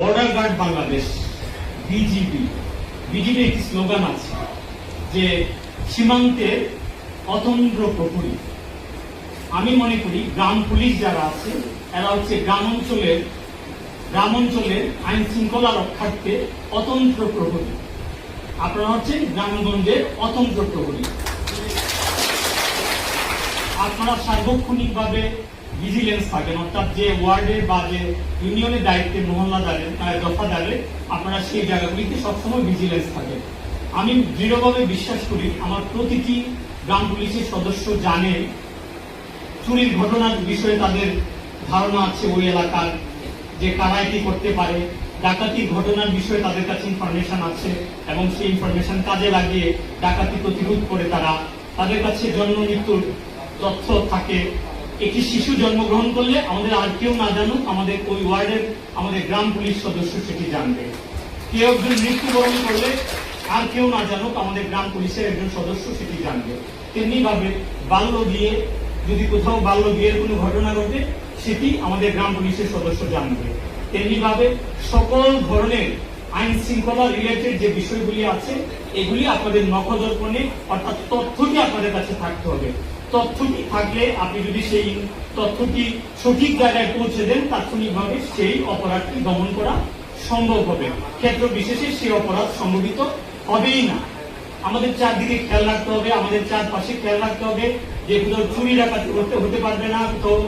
Border guard Bangladesh BGB BGB একটি slogan আছে যে সীমান্তের অতন্ত্র প্রহরী আমি মনে করি গ্রাম পুলিশ যারা আছে, এরা হচ্ছে গ্রাম অঞ্চলের গ্রাম অঞ্চলের আইন শৃঙ্খলা রক্ষার্থে অতন্ত্র প্রহরী। আপনারা হচ্ছেন গ্রামগঞ্জের অতন্ত্র প্রহরী। আপনারা সার্বক্ষণিকভাবে ভিজিলেন্স থাকেন অর্থাৎ যে ওয়ার্ডে বা যে ইউনিয়নের দায়িত্বে মহল্লা দাঁড়েন দফা দাঁড়ে আপনারা সেই জায়গাগুলিতে সবসময় ভিজিলেন্স থাকে। আমি দৃঢ়ভাবে বিশ্বাস করি, আমার প্রতিটি গ্রাম পুলিশের সদস্য জানে চুরির ঘটনার বিষয়ে তাদের ধারণা আছে ওই এলাকার, যে কারা এটি করতে পারে। ডাকাতির ঘটনার বিষয়ে তাদের কাছে ইনফরমেশন আছে এবং সেই ইনফরমেশন কাজে লাগিয়ে ডাকাতি প্রতিরোধ করে তারা তাদের কাছে জন্ম, মৃত্যুর তথ্য থাকে। একটি শিশু জন্মগ্রহণ করলে আমাদের আর কেউ না জানুক, আমাদের ওই ওয়ার্ডের আমাদের গ্রাম পুলিশ সদস্য সেটি জানবে। কেউ একজন মৃত্যুবরণ করলে আর কেউ না জানুক, আমাদের গ্রাম পুলিশের একজন সদস্য সেটি জানবে। তেমনি ভাবে বাল্য বিয়ে, যদি কোথাও বাল্য বিয়ের কোনো ঘটনা ঘটে, সেটি আমাদের গ্রাম পুলিশের সদস্য জানবে। তেমনি ভাবে সকল ধরনের আইন শৃঙ্খলা রিলেটেড যে বিষয়গুলি আছে, এগুলি আপনাদের নখদর্পণে অর্থাৎ তথ্যটি আপনাদের কাছে থাকতে হবে। তথ্যটি থাকলে আপনি যদি সেই তথ্যটি সঠিক জায়গায় পৌঁছে দেন, তাৎক্ষণিকভাবে সেই অপরাধটি দমন করা সম্ভব হবে। ক্ষেত্র বিশেষে সেই অপরাধ সংঘটিত হবেই না। আমাদের চারদিকে খেয়াল রাখতে হবে, আমাদের চারপাশে খেয়াল রাখতে হবে যে কোথাও চুরি ডাকাতি করতে হতে পারবে না, কোথাও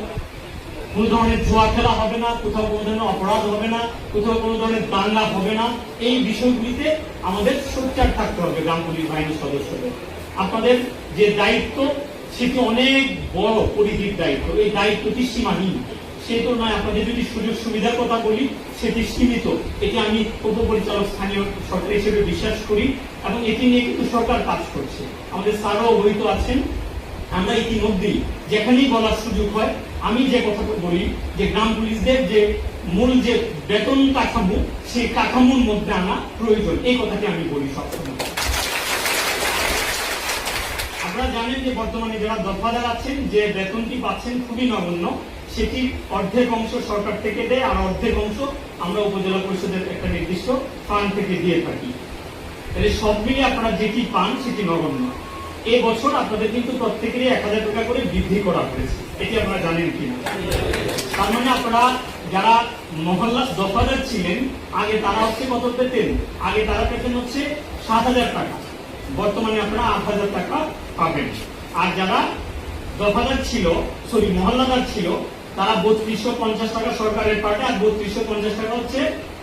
কোন ধরনের জুয়া খেলা হবে না, কোথাও কোনো ধরনের অপরাধ হবে না, কোথাও কোনো ধরনের দাঙ্গা হবে না। এই বিষয়গুলিতে আমাদের সোচ্চার থাকতে হবে গ্রাম পুলিশ বাহিনীর সদস্যদের। আপনাদের যে দায়িত্ব সেটি অনেক বড় পরিধির দায়িত্ব। এই দায়িত্বটি সীমাহীন? সেই তুলনায় আপনাদের যদি সুযোগ সুবিধার কথা বলি, সেটি সীমিত। এটি আমি উপপরিচালক স্থানীয় সরকার হিসেবে বিশ্বাস করি এবং এটি নিয়ে কিন্তু সরকার কাজ করছে। আমাদের স্যারও অবহিত আছেন। আমরা ইতিমধ্যেই যেখানেই বলার সুযোগ হয়, আমি যে কথাটা বলি, যে গ্রাম পুলিশদের যে মূল যে বেতন কাঠামো, সেই কাঠামোর মধ্যে আনা প্রয়োজন। এই কথাটি আমি বলি সবসময়। আপনারা জানেন যে বর্তমানে যারা দফাদার আছেন, যে বেতনটি পাচ্ছেন খুবই নগণ্য সেটির অর্ধেক অংশ সরকার থেকে দেয় আর অর্ধেক অংশ আমরা উপজেলা পরিষদের একটা নির্দিষ্ট ফান্ড থেকে দিয়ে থাকি। তাহলে সব মিলিয়ে আপনারা যেটি পান সেটি নগণ্য। এই বছর আপনাদের কিন্তু প্রত্যেকেরই এক হাজার টাকা করে বৃদ্ধি করা হয়েছে। এটি আপনারা জানেন কিনা? তার মানে আপনারা যারা মহল্লা দফাদার ছিলেন, আগে তারা হচ্ছে কত পেতেন? আগে তারা পেতেন হচ্ছে সাত হাজার টাকা। বর্তমানে আপনারা আট হাজার টাকা পাবেন। আর যারা দফাদার ছিল সরি মহল্লাদার ছিল, তারা বত্রিশশো পঞ্চাশ টাকা সরকারের পার্টে আর বত্রিশশো পঞ্চাশ টাকা হচ্ছে